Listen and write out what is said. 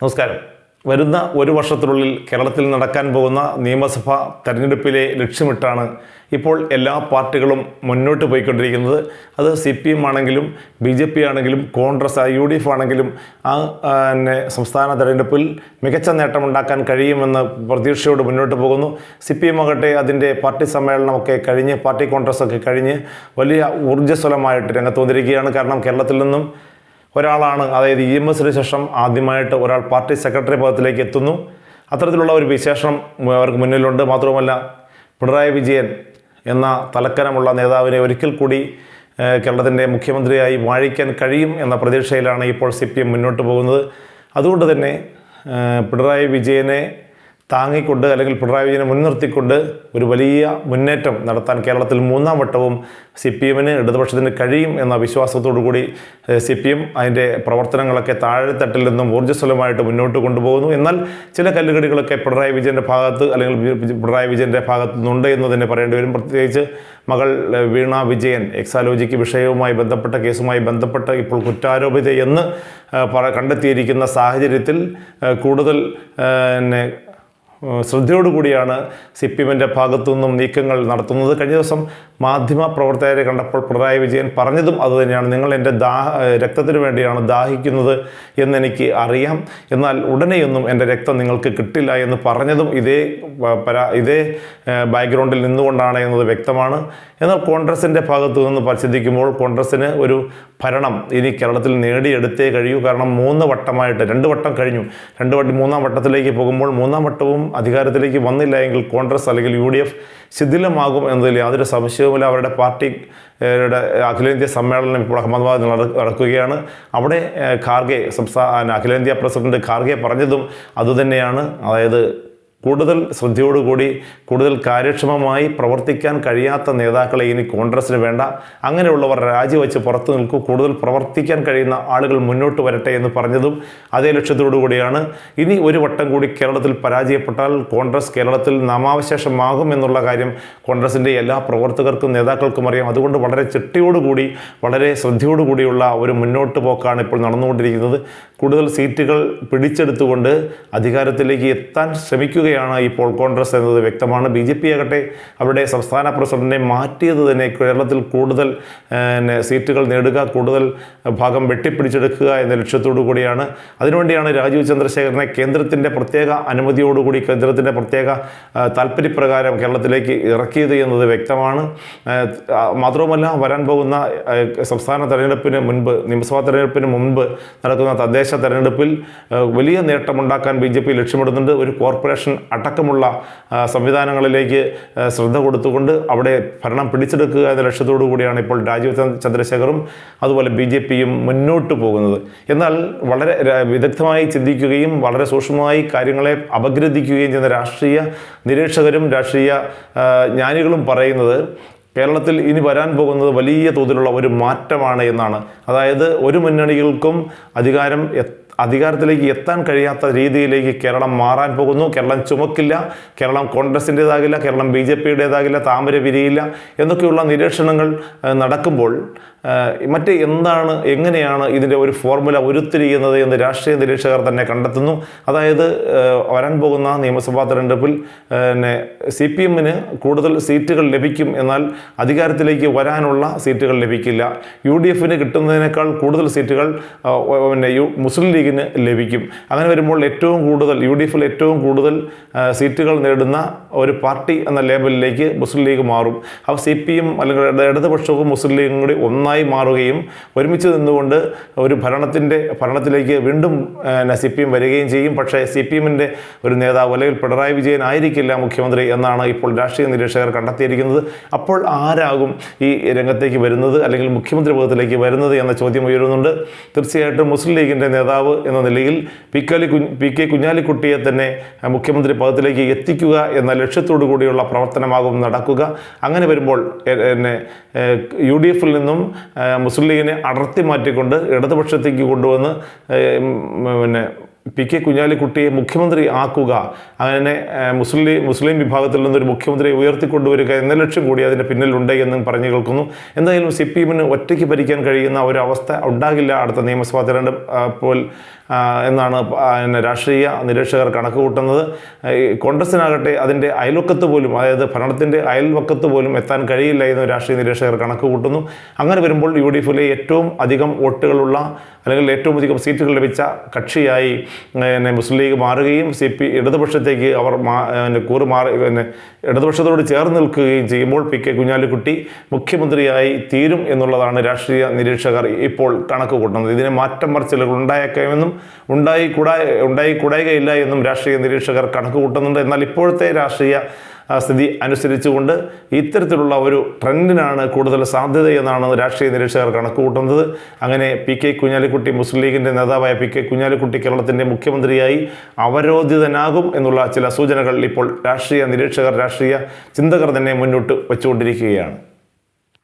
നമസ്കാരം. വരുന്ന ഒരു വർഷത്തിനുള്ളിൽ കേരളത്തിൽ നടക്കാൻ പോകുന്ന നിയമസഭാ തെരഞ്ഞെടുപ്പിലെ ലക്ഷ്യമിട്ടാണ് ഇപ്പോൾ എല്ലാ പാർട്ടികളും മുന്നോട്ട് പോയിക്കൊണ്ടിരിക്കുന്നത്. അത് സി പി എം ആണെങ്കിലും ബി ജെ പി ആണെങ്കിലും കോൺഗ്രസ് യു ഡി എഫ് ആണെങ്കിലും ആ പിന്നെ സംസ്ഥാന തെരഞ്ഞെടുപ്പിൽ മികച്ച നേട്ടമുണ്ടാക്കാൻ കഴിയുമെന്ന് പ്രതീക്ഷയോട് മുന്നോട്ട് പോകുന്നു. സി പി എം ആകട്ടെ അതിന്റെ പാർട്ടി സമ്മേളനമൊക്കെ കഴിഞ്ഞ് പാർട്ടി കോൺഗ്രസ് ഒക്കെ കഴിഞ്ഞ് വലിയ ഊർജസ്വലമായിട്ട് രംഗത്ത് വന്നിരിക്കുകയാണ്. കാരണം കേരളത്തിൽ നിന്നും ഒരാളാണ്. അതായത് ഇ എം എസിന് ശേഷം ആദ്യമായിട്ട് ഒരാൾ പാർട്ടി സെക്രട്ടറി പദത്തിലേക്ക് എത്തുന്നു. അത്തരത്തിലുള്ള ഒരു വിശേഷണം അവർക്ക് മുന്നിലുണ്ട്. മാത്രവുമല്ല പിണറായി വിജയൻ എന്ന തലക്കനമുള്ള നേതാവിനെ ഒരിക്കൽ കൂടി കേരളത്തിന്റെ മുഖ്യമന്ത്രിയായി വാഴിക്കാൻ കഴിയും എന്ന പ്രതീക്ഷയിലാണ് ഇപ്പോൾ സി പി എം മുന്നോട്ട് പോകുന്നത്. അതുകൊണ്ട് തന്നെ പിണറായി വിജയനെ താങ്ങിക്കൊണ്ട് അല്ലെങ്കിൽ പിണറായി വിജയനെ മുൻനിർത്തിക്കൊണ്ട് ഒരു വലിയ മുന്നേറ്റം നടത്താൻ കേരളത്തിൽ മൂന്നാം വട്ടവും സി പി എമ്മിന് ഇടതുപക്ഷത്തിന് കഴിയും എന്ന വിശ്വാസത്തോടു കൂടി സി പി എം അതിന്റെ പ്രവർത്തനങ്ങളൊക്കെ താഴെത്തട്ടിൽ നിന്നും ഊർജസ്വലമായിട്ട് മുന്നോട്ട് കൊണ്ടുപോകുന്നു. എന്നാൽ ചില കല്ലുകടികളൊക്കെ പിണറായി വിജയന്റെ ഭാഗത്ത് അല്ലെങ്കിൽ പിണറായി വിജയന്റെ ഭാഗത്തു നിന്നുണ്ട് എന്ന് തന്നെ പറയേണ്ടി വരും. പ്രത്യേകിച്ച് മകൾ വീണ വിജയൻ എക്സാലോജിക്ക് വിഷയവുമായി ബന്ധപ്പെട്ട കേസുമായി ബന്ധപ്പെട്ട് ഇപ്പോൾ കുറ്റാരോപിത എന്ന് പറ കണ്ടെത്തിയിരിക്കുന്ന സാഹചര്യത്തിൽ കൂടുതൽ ശ്രദ്ധയോടുകൂടിയാണ് സി പി എമ്മിന്റെ ഭാഗത്തു നിന്നും നീക്കങ്ങൾ നടത്തുന്നത്. കഴിഞ്ഞ ദിവസം മാധ്യമ പ്രവർത്തകരെ കണ്ടപ്പോൾ പിണറായി വിജയൻ പറഞ്ഞതും അതുതന്നെയാണ്. നിങ്ങൾ എന്റെ ദാഹ രക്തത്തിന് വേണ്ടിയാണ് ദാഹിക്കുന്നത് എന്നെനിക്ക് അറിയാം. എന്നാൽ ഉടനെയൊന്നും എന്റെ രക്തം നിങ്ങൾക്ക് കിട്ടില്ല എന്ന് പറഞ്ഞതും ഇതേ പരാ ഇതേ ബാക്ക്ഗ്രൗണ്ടിൽ നിന്നുകൊണ്ടാണ് എന്നത് വ്യക്തമാണ്. എന്നാൽ കോൺഗ്രസിന്റെ ഭാഗത്തു നിന്ന് പരിശോധിക്കുമ്പോൾ കോൺഗ്രസ്സിന് ഒരു ഭരണം ഇനി കേരളത്തിൽ നേടിയെടുത്തേ കഴിയൂ. കാരണം മൂന്ന് വട്ടമായിട്ട് രണ്ട് വട്ടം കഴിഞ്ഞു. രണ്ട് വട്ടം മൂന്നാം വട്ടത്തിലേക്ക് പോകുമ്പോൾ മൂന്നാം വട്ടവും അധികാരത്തിലേക്ക് വന്നില്ല എങ്കിൽ കോൺഗ്രസ് അല്ലെങ്കിൽ യു ഡി എഫ് ശിഥിലമാകും എന്നതിൽ യാതൊരു സംശയവുമില്ല അവരുടെ പാർട്ടി യുടെ അഖിലേന്ത്യാ സമ്മേളനം ഇപ്പോൾ അഹമ്മദാബാദിൽ നടക്കുകയാണ്. അവിടെ ഖാർഗെ സംസ്ഥാന അഖിലേന്ത്യാ പ്രസിഡന്റ് ഖാർഗെ പറഞ്ഞതും അതുതന്നെയാണ്. അതായത് കൂടുതൽ ശ്രദ്ധയോടുകൂടി കൂടുതൽ കാര്യക്ഷമമായി പ്രവർത്തിക്കാൻ കഴിയാത്ത നേതാക്കളെ ഇനി കോൺഗ്രസ്സിന് വേണ്ട. അങ്ങനെയുള്ളവർ രാജിവെച്ച് പുറത്തു നിൽക്കൂ. കൂടുതൽ പ്രവർത്തിക്കാൻ കഴിയുന്ന ആളുകൾ മുന്നോട്ട് വരട്ടെ എന്ന് പറഞ്ഞതും അതേ ലക്ഷ്യത്തോടു കൂടിയാണ്. ഇനി ഒരു വട്ടം കൂടി കേരളത്തിൽ പരാജയപ്പെട്ടാൽ കോൺഗ്രസ് കേരളത്തിൽ നാമാവശേഷമാകും എന്നുള്ള കാര്യം കോൺഗ്രസിന്റെ എല്ലാ പ്രവർത്തകർക്കും നേതാക്കൾക്കും അറിയാം. അതുകൊണ്ട് വളരെ ചിട്ടയോടുകൂടി വളരെ ശ്രദ്ധയോടുകൂടിയുള്ള ഒരു മുന്നോട്ട് പോക്കാണ് ഇപ്പോൾ നടന്നുകൊണ്ടിരിക്കുന്നത്. കൂടുതൽ സീറ്റുകൾ പിടിച്ചെടുത്തുകൊണ്ട് അധികാരത്തിലേക്ക് എത്താൻ ശ്രമിക്കുകയാണ് ഇപ്പോൾ കോൺഗ്രസ് എന്നത് വ്യക്തമാണ്. ബി ജെ പി ആകട്ടെ അവരുടെ സംസ്ഥാന പ്രസിഡന്റിനെ മാറ്റിയത് തന്നെ കേരളത്തിൽ കൂടുതൽ സീറ്റുകൾ നേടുക കൂടുതൽ ഭാഗം വെട്ടിപ്പിടിച്ചെടുക്കുക എന്ന ലക്ഷ്യത്തോടു കൂടിയാണ്. അതിനുവേണ്ടിയാണ് രാജീവ് ചന്ദ്രശേഖരനെ കേന്ദ്രത്തിന്റെ പ്രത്യേക അനുമതിയോടുകൂടി കേന്ദ്രത്തിന്റെ പ്രത്യേക താല്പര്യപ്രകാരം കേരളത്തിലേക്ക് ഇറക്കിയത് എന്നത് വ്യക്തമാണ്. മാത്രവുമല്ല വരാൻ പോകുന്ന സംസ്ഥാന തെരഞ്ഞെടുപ്പിന് മുൻപ് നിയമസഭാ തെരഞ്ഞെടുപ്പിന് മുൻപ് നടക്കുന്ന തദ്ദേശ തെരഞ്ഞെടുപ്പിൽ വലിയ നേട്ടമുണ്ടാക്കാൻ ബി ജെ പി ലക്ഷ്യമിടുന്നുണ്ട്. ഒരു കോർപ്പറേഷൻ അടക്കമുള്ള സംവിധാനങ്ങളിലേക്ക് ശ്രദ്ധ കൊടുത്തുകൊണ്ട് അവിടെ ഭരണം പിടിച്ചെടുക്കുക എന്ന ലക്ഷ്യത്തോടു കൂടിയാണ് ഇപ്പോൾ രാജീവ് ചന്ദ്രശേഖറും അതുപോലെ ബി ജെ പിയും മുന്നോട്ട് പോകുന്നത്. എന്നാൽ വളരെ വിദഗ്ധമായി ചിന്തിക്കുകയും വളരെ സൂക്ഷ്മമായി കാര്യങ്ങളെ അപഗ്രഥിക്കുകയും ചെയ്യുന്ന രാഷ്ട്രീയ നിരീക്ഷകരും രാഷ്ട്രീയ ജ്ഞാനികളും പറയുന്നത് കേരളത്തിൽ ഇനി വരാൻ പോകുന്നത് വലിയ തോതിലുള്ള ഒരു മാറ്റമാണ് എന്നാണ്. അതായത് ഒരു മുന്നണികൾക്കും അധികാരം അധികാരത്തിലേക്ക് എത്താൻ കഴിയാത്ത രീതിയിലേക്ക് കേരളം മാറാൻ പോകുന്നു. കേരളം ചുമക്കില്ല. കേരളം കോൺഗ്രസിന്റേതാകില്ല. കേരളം ബി ജെ പിയുടേതാകില്ല. താമര വിരിയില്ല എന്നൊക്കെയുള്ള നിരീക്ഷണങ്ങൾ നടക്കുമ്പോൾ മറ്റ് എന്താണ് എങ്ങനെയാണ് ഇതിന്റെ ഒരു ഫോർമുല ഉരുത്തിരിയുന്നത് എന്ന് രാഷ്ട്രീയ നിരീക്ഷകർ തന്നെ കണ്ടെത്തുന്നു. അതായത് വരാൻ പോകുന്ന നിയമസഭാ തെരഞ്ഞെടുപ്പിൽ പിന്നെ സി പി എമ്മിന് കൂടുതൽ സീറ്റുകൾ ലഭിക്കും എന്നാൽ അധികാരത്തിലേക്ക് വരാനുള്ള സീറ്റുകൾ ലഭിക്കില്ല. യു ഡി എഫിന് കിട്ടുന്നതിനേക്കാൾ കൂടുതൽ സീറ്റുകൾ പിന്നെ യു മുസ്ലിം ലീഗിന് ലഭിക്കും. അങ്ങനെ വരുമ്പോൾ ഏറ്റവും കൂടുതൽ യു ഡി എഫിൽ ഏറ്റവും കൂടുതൽ സീറ്റുകൾ നേടുന്ന ഒരു പാർട്ടി എന്ന ലേബലിലേക്ക് മുസ്ലിം ലീഗ് മാറും. അപ്പോൾ സി പി എം അല്ലെങ്കിൽ ഇടതുപക്ഷവും മുസ്ലിം ലീഗും കൂടി ഒന്നായി മാറുകയും ഒരുമിച്ച് നിന്നുകൊണ്ട് ഒരു ഭരണത്തിന്റെ ഭരണത്തിലേക്ക് വീണ്ടും സി പി എം വരികയും ചെയ്യും. പക്ഷേ സി പി എമ്മിന്റെ ഒരു നേതാവ് അല്ലെങ്കിൽ പിണറായി വിജയൻ ആയിരിക്കില്ല മുഖ്യമന്ത്രി എന്നാണ് ഇപ്പോൾ രാഷ്ട്രീയ നിരീക്ഷകർ കണ്ടെത്തിയിരിക്കുന്നത്. അപ്പോൾ ആരാകും ഈ രംഗത്തേക്ക് വരുന്നത് അല്ലെങ്കിൽ മുഖ്യമന്ത്രി പദത്തിലേക്ക് വരുന്നത് എന്ന ചോദ്യം ഉയരുന്നുണ്ട്. തീർച്ചയായിട്ടും മുസ്ലിം ലീഗിന്റെ നേതാവ് എന്ന നിലയിൽ പി കുഞ്ഞ് പി കെ കുഞ്ഞാലിക്കുട്ടിയെ തന്നെ മുഖ്യമന്ത്രി പദത്തിലേക്ക് എത്തിക്കുക എന്ന ലക്ഷ്യത്തോടു കൂടിയുള്ള പ്രവർത്തനമാകും നടക്കുക. അങ്ങനെ വരുമ്പോൾ എന്നെ യു ഡി എഫിൽ നിന്നും മുസ്ലിം ലീഗിനെ അടർത്തി മാറ്റിക്കൊണ്ട് ഇടതുപക്ഷത്തേക്ക് കൊണ്ടുവന്ന് പിന്നെ പി കെ കുഞ്ഞാലിക്കുട്ടിയെ മുഖ്യമന്ത്രി ആക്കുക അങ്ങനെ മുസ്ലിം മുസ്ലിം വിഭാഗത്തിൽ നിന്നൊരു മുഖ്യമന്ത്രിയെ ഉയർത്തിക്കൊണ്ടുവരിക എന്ന ലക്ഷ്യം കൂടി അതിന്റെ പിന്നിലുണ്ട് എന്നും പറഞ്ഞു കേൾക്കുന്നു. എന്തായാലും സി പി എമ്മിന് ഒറ്റയ്ക്ക് ഭരിക്കാൻ കഴിയുന്ന ഒരു അവസ്ഥ ഉണ്ടാകില്ല അടുത്ത നിയമസഭാ തെരഞ്ഞെടുപ്പ് അപ്പോൾ എന്നാണ് പിന്നെ രാഷ്ട്രീയ നിരീക്ഷകർ കണക്ക് കൂട്ടുന്നത് കോൺഗ്രസിനാകട്ടെ അതിന്റെ അയൽവക്കത്ത് പോലും അതായത് ഭരണത്തിന്റെ അയൽവക്കത്ത് പോലും എത്താൻ കഴിയില്ല എന്ന് രാഷ്ട്രീയ നിരീക്ഷകർ കണക്ക് കൂട്ടുന്നു അങ്ങനെ വരുമ്പോൾ യു ഡി എഫിലെ ഏറ്റവും അധികം വോട്ടുകളുള്ള അല്ലെങ്കിൽ ഏറ്റവും അധികം സീറ്റുകൾ ലഭിച്ച കക്ഷിയായി പിന്നെ മുസ്ലിം ലീഗ് മാറുകയും സി പി ഇടതുപക്ഷത്തേക്ക് അവർ പിന്നെ കൂറ് മാറി പിന്നെ ഇടതുപക്ഷത്തോട് ചേർന്ന് നിൽക്കുകയും ചെയ്യുമ്പോൾ പി കെ കുഞ്ഞാലിക്കുട്ടി മുഖ്യമന്ത്രിയായി തീരും എന്നുള്ളതാണ് രാഷ്ട്രീയ നിരീക്ഷകർ ഇപ്പോൾ കണക്ക് കൂട്ടുന്നത്. ഇതിന് മാറ്റം മറിച്ചിലുകൾ ഉണ്ടായേക്കാമെന്നും ഉണ്ടായി കൂടാ ഉണ്ടായി കൂടായികയില്ല എന്നും രാഷ്ട്രീയ നിരീക്ഷകർ കണക്ക് കൂട്ടുന്നുണ്ട്. എന്നാൽ ഇപ്പോഴത്തെ രാഷ്ട്രീയ സ്ഥിതി അനുസരിച്ചുകൊണ്ട് ഇത്തരത്തിലുള്ള ഒരു ട്രെൻഡിനാണ് കൂടുതൽ സാധ്യതയെന്നാണ് രാഷ്ട്രീയ നിരീക്ഷകർ കണക്ക് കൂട്ടുന്നത്. അങ്ങനെ പി കെ കുഞ്ഞാലിക്കുട്ടി മുസ്ലിം ലീഗിന്റെ നേതാവായ പി കെ കുഞ്ഞാലിക്കുട്ടി കേരളത്തിന്റെ മുഖ്യമന്ത്രിയായി അവരോധിതനാകും എന്നുള്ള ചില സൂചനകൾ ഇപ്പോൾ രാഷ്ട്രീയ നിരീക്ഷകർ രാഷ്ട്രീയ ചിന്തകർ തന്നെ മുന്നോട്ട് വച്ചുകൊണ്ടിരിക്കുകയാണ്.